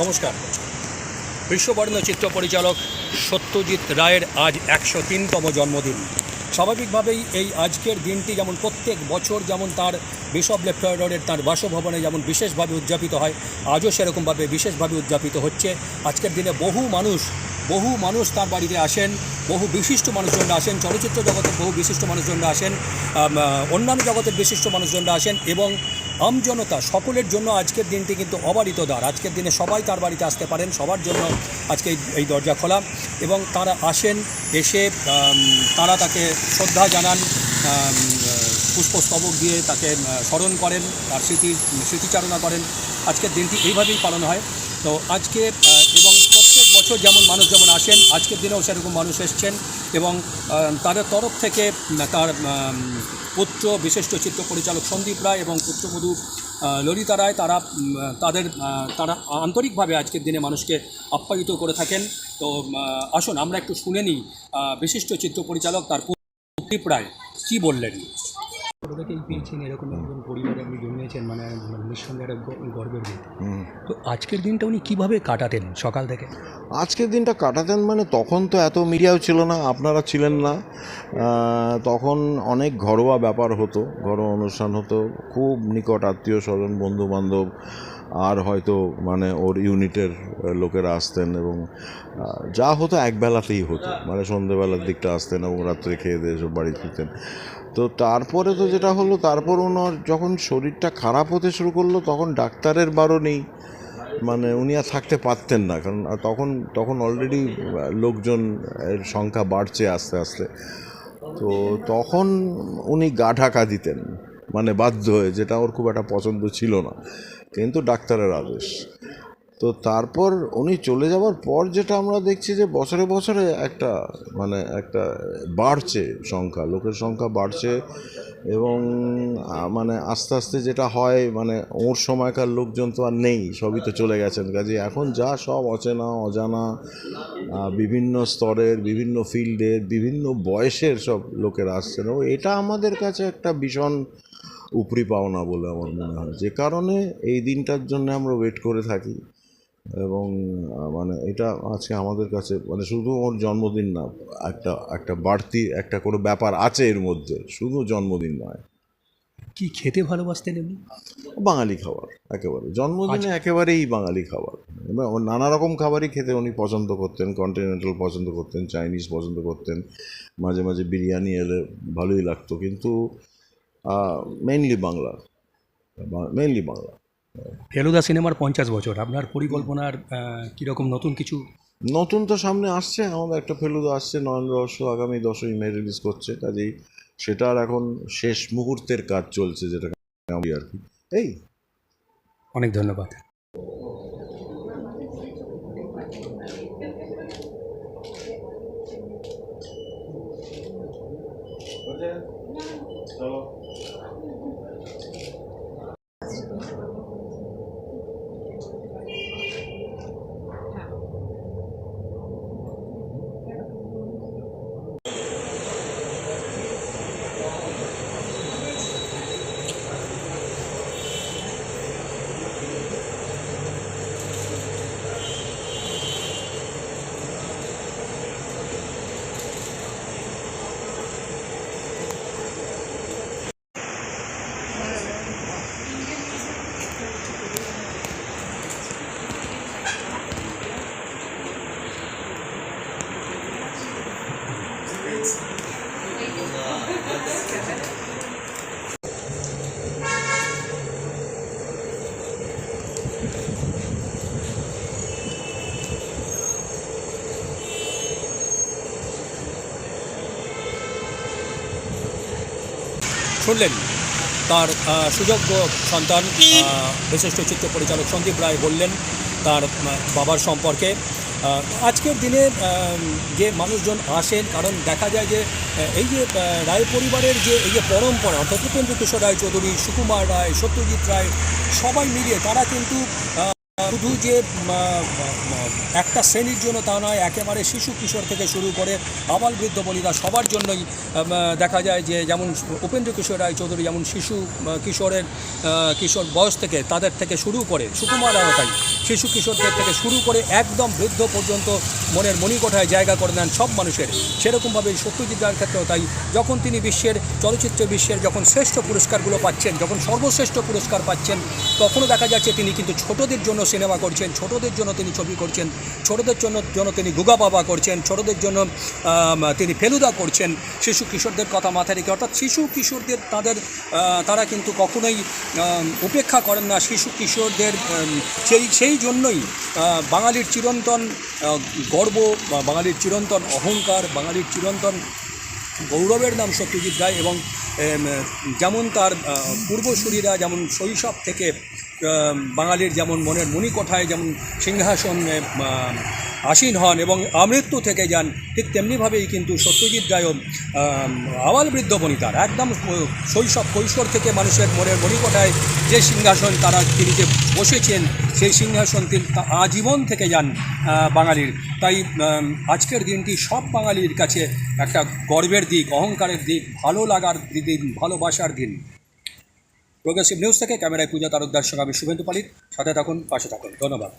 নমস্কার। বিশ্ববর্ণ চিত্র পরিচালক সত্যজিৎ রায়ের আজ একশো তিনতম জন্মদিন। স্বাভাবিকভাবেই এই আজকের দিনটি যেমন প্রত্যেক বছর যেমন তার বিশপ লেফটেন্যান্টের তার বাসভবনে যেমন বিশেষভাবে উদযাপিত হয়, আজও সেরকমভাবে বিশেষভাবে উদযাপিত হচ্ছে। আজকের দিনে বহু মানুষ বহু মানুষ তার বাড়িতে আসেন, বহু বিশিষ্ট মানুষজনরা আসেন, চলচ্চিত্র জগতের বহু বিশিষ্ট মানুষজনরা আসেন অন্যান্য জগতের বিশিষ্ট মানুষজনরা আসেন এবং আমজনতা সকলের জন্য আজকের দিনটি কিন্তু অবারিত দ্বার। আজকের দিনে সবাই তার বাড়িতে আসতে পারেন, সবার জন্য আজকে এই- দরজা খোলা এবং তারা আসেন, এসে তারা তাকে শ্রদ্ধা জানান পুষ্পস্তবক দিয়ে তাকে স্মরণ করেন, তার স্মৃতি, স্মৃতিচারণা করেন। আজকের দিনটি এইভাবেই পালন হয়। তো আজকে এবং বছর যেমন মানুষ যেমন আসেন, আজকের দিনেও সেরকম মানুষ এসছেন এবং তাদের তরফ থেকে তার পুত্র, বিশিষ্ট চিত্র পরিচালক সন্দীপ রায় এবং পুত্রবধূ ললিতা রায়, তারা তাদের তারা আন্তরিকভাবে আজকের দিনে মানুষকে আপ্যায়িত করে থাকেন। তো আসুন, আমরা একটু শুনে নিই বিশিষ্ট চিত্র পরিচালক তার সন্দীপ রায়, কী বললেন? ছোটো থেকেই পেয়েছেন এরকম একজন পরিবারে আপনি জন্মেছেন মানে নিঃসন্দেহে একটা গর্বের দিন। তো আজকের দিনটা উনি কীভাবে কাটাতেন সকাল থেকে? আজকের দিনটা কাটাতেন মানে তখন তো এত মিডিয়াও ছিল না আপনারা ছিলেন না। তখন অনেক ঘরোয়া ব্যাপার হতো ঘরোয়া অনুষ্ঠান হতো। খুব নিকট আত্মীয় স্বজন বন্ধু বান্ধব আর হয়তো মানে ওর ইউনিটের লোকেরা আসতেন এবং যা হতো একবেলাতেই হতো। মানে সন্ধেবেলার দিকটা আসতেন এবং রাত্রে খেয়ে দিয়ে সব বাড়ি ফিরতেন। তো তারপরে তো যেটা হলো, তারপর ওনার যখন শরীরটা খারাপ হতে শুরু করল, তখন ডাক্তারের বারো নেই। মানে উনি আর থাকতে পারতেন না, কারণ তখন তখন অলরেডি লোকজন এর সংখ্যা বাড়ছে আস্তে আস্তে। তো তখন উনি গা ঢাকা দিতেন মানে বাধ্য হয়ে, যেটা ওর খুব একটা পছন্দ ছিল না। কিন্তু ডাক্তারের আদেশ। তো তারপর উনি চলে যাওয়ার পর যেটা আমরা দেখছি যে বছরে বছরে একটা মানে একটা বাড়ছে সংখ্যা, লোকের সংখ্যা বাড়ছে এবং মানে আস্তে আস্তে যেটা হয় মানে ওর সময়কার লোকজন তো আর নেই, সবই তো চলে গেছেন। কাজে এখন যা সব অচেনা, অজানা বিভিন্ন স্তরের, বিভিন্ন ফিল্ডের, বিভিন্ন বয়সের সব লোকেরা আসছেন ও এটা আমাদের কাছে একটা ভীষণ উপরি পাওনা বলে আমার মনে হয়। যে কারণে এই দিনটার জন্য আমরা ওয়েট করে থাকি। এবং মানে এটা আজকে আমাদের কাছে মানে শুধু ওর জন্মদিন না একটা একটা বাড়তি একটা কোনো ব্যাপার আছে এর মধ্যে শুধু জন্মদিন নয়। কি খেতে ভালোবাসতেন এমনি বাঙালি খাবার একেবারে। জন্মদিনে একেবারেই বাঙালি খাবার। নানা রকম খাবারই খেতে উনি পছন্দ করতেন কন্টিনেন্টাল পছন্দ করতেন চাইনিজ পছন্দ করতেন মাঝে মাঝে বিরিয়ানি এলে ভালোই লাগতো কিন্তু মেইনলি বাংলা মেইনলি বাংলা। ফেলুদা সিনেমার পঞ্চাশ বছর আপনার পরিকল্পনার কীরকম নতুন কিছু? নতুন তো সামনে আসছে আমাদের একটা ফেলুদা আসছে নয়ন রহস্য আগামী দশই মে রিলিজ করছে কাজেই সেটার এখন শেষ মুহূর্তের কাজ চলছে যেটা আমি আর কি। এই। অনেক ধন্যবাদ। শুনলেন তার সুযোগ্য সন্তান বিশিষ্ট চিত্র পরিচালক সন্দীপ রায় বললেন তার বাবার সম্পর্কে। আজকের দিনে যে মানুষজন আসেন, কারণ দেখা যায় যে এই যে রায় পরিবারের যে, এই যে পরম্পরা, অর্থাৎ উপেন্দ্র কিশোর রায় চৌধুরী, সুকুমার রায়, সত্যজিৎ রায়, সবাই মিলিয়ে তারা কিন্তু শুধু যে একটা শ্রেণির জন্য তা নয়, একেবারে শিশু কিশোর থেকে শুরু করে আবাল বৃদ্ধ বনিতা সবার জন্যই দেখা যায় যে যেমন উপেন্দ্র কিশোর রায় চৌধুরী যেমন শিশু কিশোরের কিশোর বয়স থেকে তাদের থেকে শুরু করে সুকুমার রায় তাই, শিশু কিশোরদের থেকে শুরু করে একদম বৃদ্ধ পর্যন্ত মনের মণিকোঠায় জায়গা করে নেন সব মানুষের। সেরকমভাবে সত্যজিৎ রায়ের ক্ষেত্রেও তাই, যখন তিনি বিশ্বের, চলচ্চিত্র বিশ্বের যখন শ্রেষ্ঠ পুরস্কারগুলো পাচ্ছেন, যখন সর্বশ্রেষ্ঠ পুরস্কার পাচ্ছেন, তখনও দেখা যাচ্ছে তিনি কিন্তু ছোটদের জন্য সিনেমা করছেন, ছোটদের জন্য তিনি ছবি করছেন, ছোটদের জন্য জন্য তিনি গুগা বাবা করছেন, ছোটদের জন্য তিনি ফেলুদা করছেন, শিশু কিশোরদের কথা মাথায় রেখে। অর্থাৎ শিশু কিশোরদের, তাদের তারা কিন্তু কখনোই উপেক্ষা করেন না। শিশু কিশোরদের সেই সেই জন্যই বাঙালির চিরন্তন গর্ব বা বাঙালির চিরন্তন অহংকার, বাঙালির চিরন্তন গৌরবের নাম সত্যজিৎ রায় এবং যেমন তার পূর্বসূরীরা, যেমন শৈশব থেকে বাঙালির যেমন মনের মণিকোঠায় যেমন সিংহাসনে আসীন হন এবং আমৃত্যু থেকে যান, ঠিক তেমনিভাবেই কিন্তু সত্যজিৎ রায়ও আবাল বৃদ্ধ বনিতার। একদম শৈশব, কৈশোর থেকে মানুষের মনের মণিকোঠায় যে সিংহাসন তারা তিনি যে বসেছেন, সেই সিংহাসন তিনি আজীবন থেকে যান বাঙালির। তাই আজকের দিনটি সব বাঙালির কাছে একটা গর্বের দিক, অহংকারের দিক, ভালো লাগার দিন, ভালোবাসার দিন। প্রোগ্রেসিভ নিউজ থেকে ক্যামেরায় পূজা তারকদার সঙ্গে আমি শুভেন্দু পালিত। সাথে থাকুন, পাশে থাকুন। ধন্যবাদ।